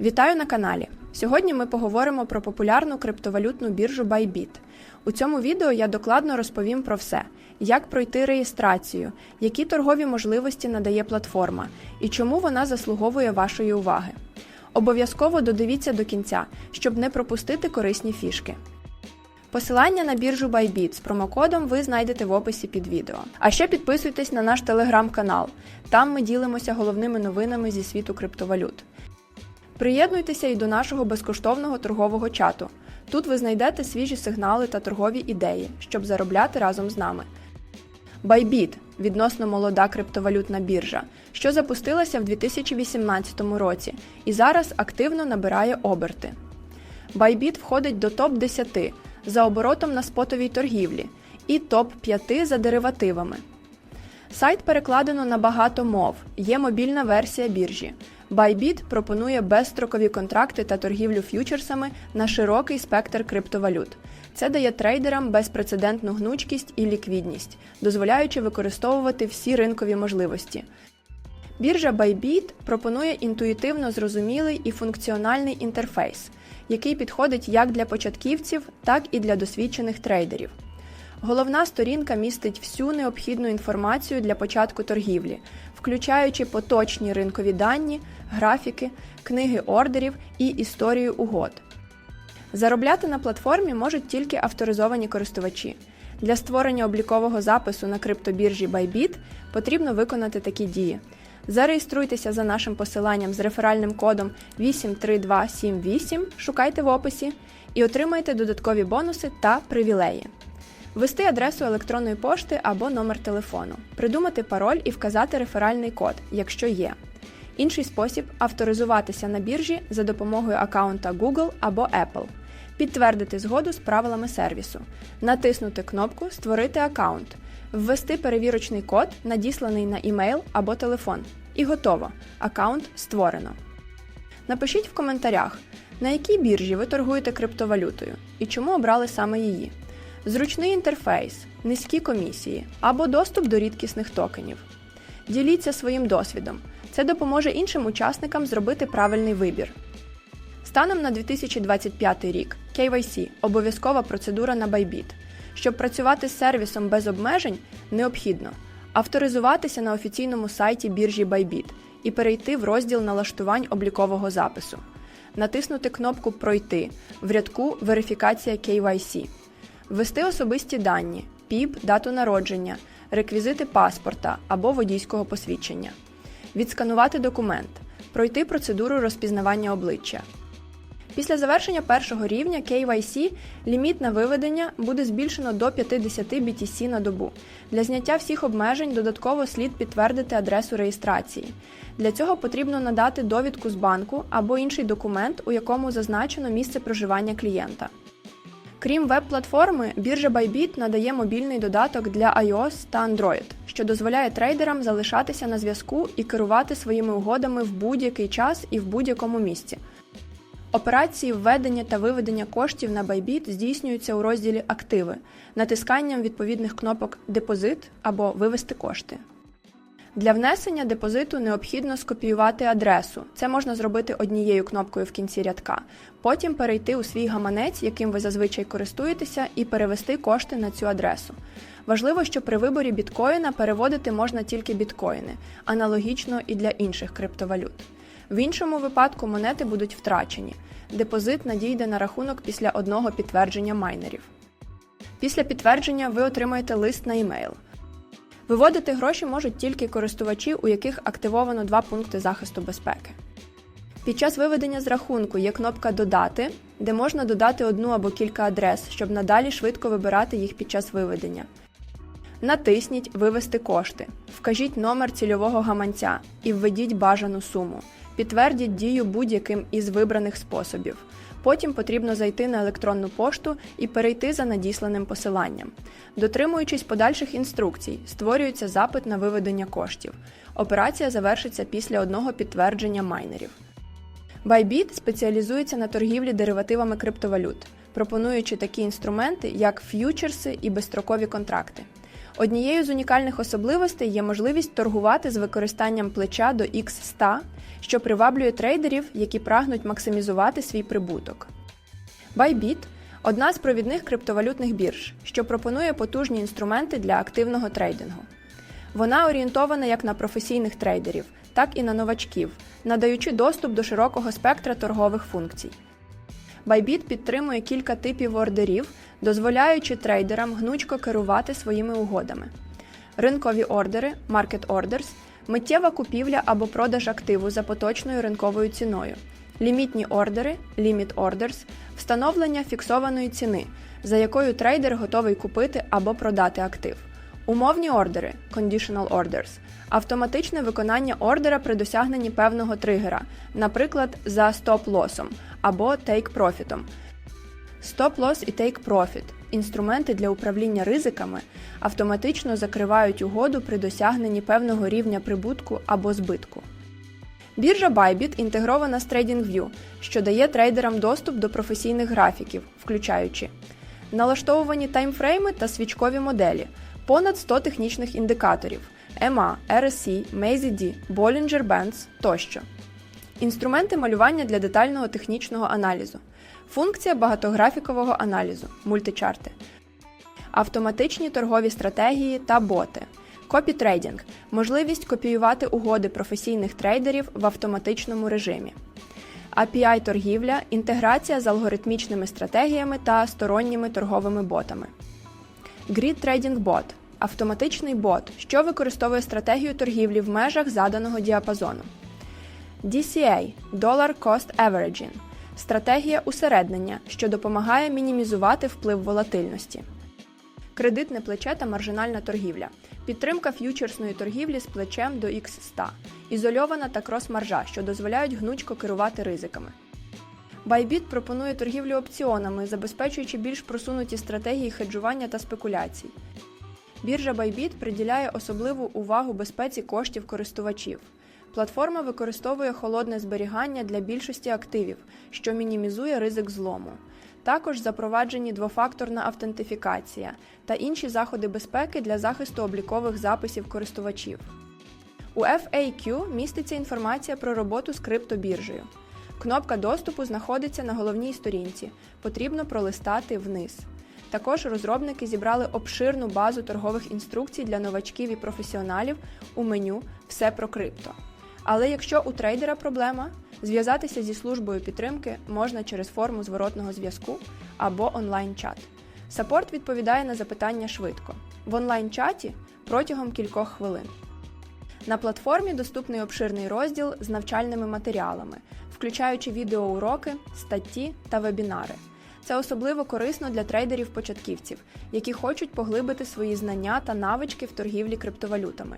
Вітаю на каналі! Сьогодні ми поговоримо про популярну криптовалютну біржу Bybit. У цьому відео я докладно розповім про все: як пройти реєстрацію, які торгові можливості надає платформа і чому вона заслуговує вашої уваги. Обов'язково додивіться до кінця, щоб не пропустити корисні фішки. Посилання на біржу Bybit з промокодом ви знайдете в описі під відео. А ще підписуйтесь на наш телеграм-канал. Там ми ділимося головними новинами зі світу криптовалют. Приєднуйтеся і до нашого безкоштовного торгового чату. Тут ви знайдете свіжі сигнали та торгові ідеї, щоб заробляти разом з нами. Bybit – відносно молода криптовалютна біржа, що запустилася в 2018 році і зараз активно набирає оберти. Bybit входить до топ-10 за оборотом на спотовій торгівлі і топ-5 за деривативами. Сайт перекладено на багато мов, є мобільна версія біржі. Bybit пропонує безстрокові контракти та торгівлю ф'ючерсами на широкий спектр криптовалют. Це дає трейдерам безпрецедентну гнучкість і ліквідність, дозволяючи використовувати всі ринкові можливості. Біржа Bybit пропонує інтуїтивно зрозумілий і функціональний інтерфейс, який підходить як для початківців, так і для досвідчених трейдерів. Головна сторінка містить всю необхідну інформацію для початку торгівлі, включаючи поточні ринкові дані, графіки, книги ордерів і історію угод. Заробляти на платформі можуть тільки авторизовані користувачі. Для створення облікового запису на криптобіржі Bybit потрібно виконати такі дії. Зареєструйтеся за нашим посиланням з реферальним кодом 83278, шукайте в описі і отримайте додаткові бонуси та привілеї. Ввести адресу електронної пошти або номер телефону, придумати пароль і вказати реферальний код, якщо є. Інший спосіб авторизуватися на біржі за допомогою аккаунта Google або Apple, підтвердити згоду з правилами сервісу, натиснути кнопку Створити аккаунт, ввести перевірочний код, надісланий на імейл або телефон. І готово. Аккаунт створено. Напишіть в коментарях, на якій біржі ви торгуєте криптовалютою і чому обрали саме її. Зручний інтерфейс, низькі комісії або доступ до рідкісних токенів. Діліться своїм досвідом. Це допоможе іншим учасникам зробити правильний вибір. Станом на 2025 рік KYC – обов'язкова процедура на Bybit. Щоб працювати з сервісом без обмежень, необхідно авторизуватися на офіційному сайті біржі Bybit і перейти в розділ налаштувань облікового запису, натиснути кнопку Пройти в рядку Верифікація KYC, ввести особисті дані, ПІП, дату народження, реквізити паспорта або водійського посвідчення, відсканувати документ, пройти процедуру розпізнавання обличчя. Після завершення першого рівня KYC ліміт на виведення буде збільшено до 50 BTC на добу. Для зняття всіх обмежень додатково слід підтвердити адресу реєстрації. Для цього потрібно надати довідку з банку або інший документ, у якому зазначено місце проживання клієнта. Крім веб-платформи, біржа Bybit надає мобільний додаток для iOS та Android, що дозволяє трейдерам залишатися на зв'язку і керувати своїми угодами в будь-який час і в будь-якому місці. Операції введення та виведення коштів на Bybit здійснюються у розділі Активи натисканням відповідних кнопок Депозит або Вивести кошти. Для внесення депозиту необхідно скопіювати адресу. Це можна зробити однією кнопкою в кінці рядка. Потім перейти у свій гаманець, яким ви зазвичай користуєтеся, і перевести кошти на цю адресу. Важливо, що при виборі біткоїна переводити можна тільки біткоїни, аналогічно і для інших криптовалют. В іншому випадку монети будуть втрачені. Депозит надійде на рахунок після одного підтвердження майнерів. Після підтвердження ви отримаєте лист на емейл. Виводити гроші можуть тільки користувачі, у яких активовано два пункти захисту безпеки. Під час виведення з рахунку є кнопка Додати, де можна додати одну або кілька адрес, щоб надалі швидко вибирати їх під час виведення. Натисніть Вивести кошти, вкажіть номер цільового гаманця і введіть бажану суму. Підтвердіть дію будь-яким із вибраних способів. Потім потрібно зайти на електронну пошту і перейти за надісланим посиланням. Дотримуючись подальших інструкцій, створюється запит на виведення коштів. Операція завершиться після одного підтвердження майнерів. Bybit спеціалізується на торгівлі деривативами криптовалют, пропонуючи такі інструменти, як ф'ючерси і безстрокові контракти. Однією з унікальних особливостей є можливість торгувати з використанням плеча до X100 що приваблює трейдерів, які прагнуть максимізувати свій прибуток. Bybit – одна з провідних криптовалютних бірж, що пропонує потужні інструменти для активного трейдингу. Вона орієнтована як на професійних трейдерів, так і на новачків, надаючи доступ до широкого спектра торгових функцій. Bybit підтримує кілька типів ордерів, дозволяючи трейдерам гнучко керувати своїми угодами. Ринкові ордери Market Orders, миттєва купівля або продаж активу за поточною ринковою ціною, лімітні ордери Limit Orders, встановлення фіксованої ціни, за якою трейдер готовий купити або продати актив. Умовні ордери Conditional Orders – автоматичне виконання ордера при досягненні певного тригера, наприклад, за стоп-лосом або take-профітом. Стоп-лосс і take-profit – інструменти для управління ризиками автоматично закривають угоду при досягненні певного рівня прибутку або збитку. Біржа Bybit інтегрована з TradingView, що дає трейдерам доступ до професійних графіків, включаючи налаштовувані таймфрейми та свічкові моделі, понад 100 технічних індикаторів EMA, RSI, MACD, Bollinger Bands тощо. Інструменти малювання для детального технічного аналізу, функція багатографікового аналізу, мультичарти, автоматичні торгові стратегії та боти, копітрейдинг можливість копіювати угоди професійних трейдерів в автоматичному режимі. API торгівля, інтеграція з алгоритмічними стратегіями та сторонніми торговими ботами. Grid Trading Bot автоматичний бот, що використовує стратегію торгівлі в межах заданого діапазону. DCA Dollar Cost Averaging стратегія усереднення, що допомагає мінімізувати вплив волатильності. Кредитне плече та маржинальна торгівля. Підтримка ф'ючерсної торгівлі з плечем до X100. Ізольована та крос-маржа, що дозволяють гнучко керувати ризиками. Bybit пропонує торгівлю опціонами, забезпечуючи більш просунуті стратегії хеджування та спекуляцій. Біржа Bybit приділяє особливу увагу безпеці коштів користувачів. Платформа використовує холодне зберігання для більшості активів, що мінімізує ризик злому. Також запроваджені двофакторна автентифікація та інші заходи безпеки для захисту облікових записів користувачів. У FAQ міститься інформація про роботу з криптобіржею. Кнопка доступу знаходиться на головній сторінці. Потрібно пролистати вниз. Також розробники зібрали обширну базу торгових інструкцій для новачків і професіоналів у меню Все про крипто. Але якщо у трейдера проблема, зв'язатися зі службою підтримки можна через форму зворотного зв'язку або онлайн-чат. Саппорт відповідає на запитання швидко. В онлайн-чаті протягом кількох хвилин. На платформі доступний обширний розділ з навчальними матеріалами, включаючи відеоуроки, статті та вебінари. Це особливо корисно для трейдерів-початківців, які хочуть поглибити свої знання та навички в торгівлі криптовалютами.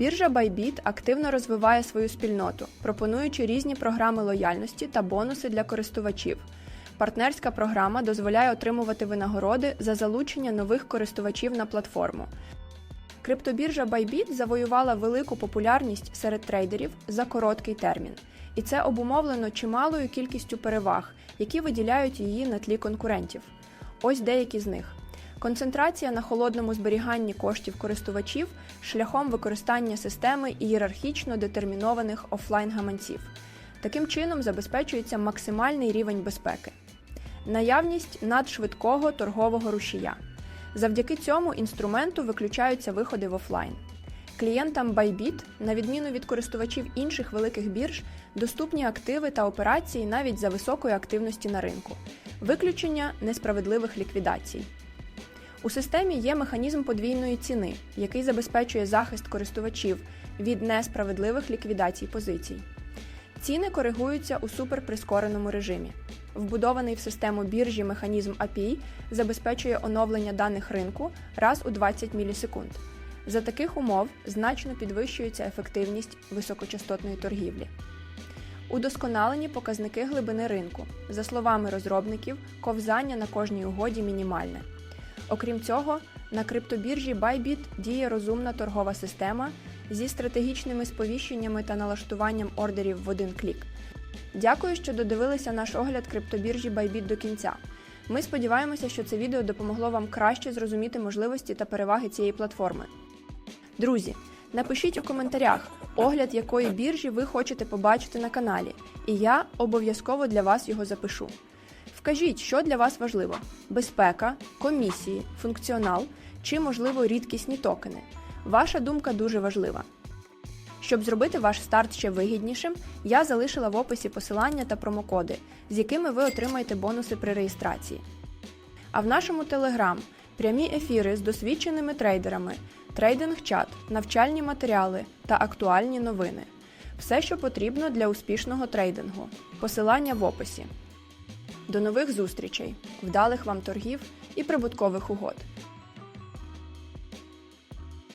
Біржа Bybit активно розвиває свою спільноту, пропонуючи різні програми лояльності та бонуси для користувачів. Партнерська програма дозволяє отримувати винагороди за залучення нових користувачів на платформу. Криптобіржа Bybit завоювала велику популярність серед трейдерів за короткий термін, і це обумовлено чималою кількістю переваг, які виділяють її на тлі конкурентів. Ось деякі з них. Концентрація на холодному зберіганні коштів користувачів шляхом використання системи ієрархічно детермінованих офлайн-гаманців. Таким чином забезпечується максимальний рівень безпеки. Наявність надшвидкого торгового рушія. Завдяки цьому інструменту виключаються виходи в офлайн. Клієнтам Bybit, на відміну від користувачів інших великих бірж, доступні активи та операції навіть за високої активності на ринку, виключення несправедливих ліквідацій. У системі є механізм подвійної ціни, який забезпечує захист користувачів від несправедливих ліквідацій позицій. Ціни коригуються у суперприскореному режимі. Вбудований в систему біржі механізм API забезпечує оновлення даних ринку раз у 20 мілісекунд. За таких умов значно підвищується ефективність високочастотної торгівлі. Удосконалені показники глибини ринку. За словами розробників, ковзання на кожній угоді мінімальне. Окрім цього, на криптобіржі Bybit діє розумна торгова система зі стратегічними сповіщеннями та налаштуванням ордерів в один клік. Дякую, що додивилися наш огляд криптобіржі Bybit до кінця. Ми сподіваємося, що це відео допомогло вам краще зрозуміти можливості та переваги цієї платформи. Друзі, Напишіть у коментарях, огляд якої біржі ви хочете побачити на каналі, і я обов'язково для вас його запишу. Вкажіть, що для вас важливо: безпека, комісії, функціонал чи, можливо, рідкісні токени. Ваша думка дуже важлива. Щоб зробити ваш старт ще вигіднішим, я залишила в описі посилання та промокоди, з якими ви отримаєте бонуси при реєстрації. А в нашому телеграм прямі ефіри з досвідченими трейдерами, трейдинг-чат, навчальні матеріали та актуальні новини. Все, що потрібно для успішного трейдингу. Посилання в описі. До нових зустрічей, вдалих вам торгів і прибуткових угод!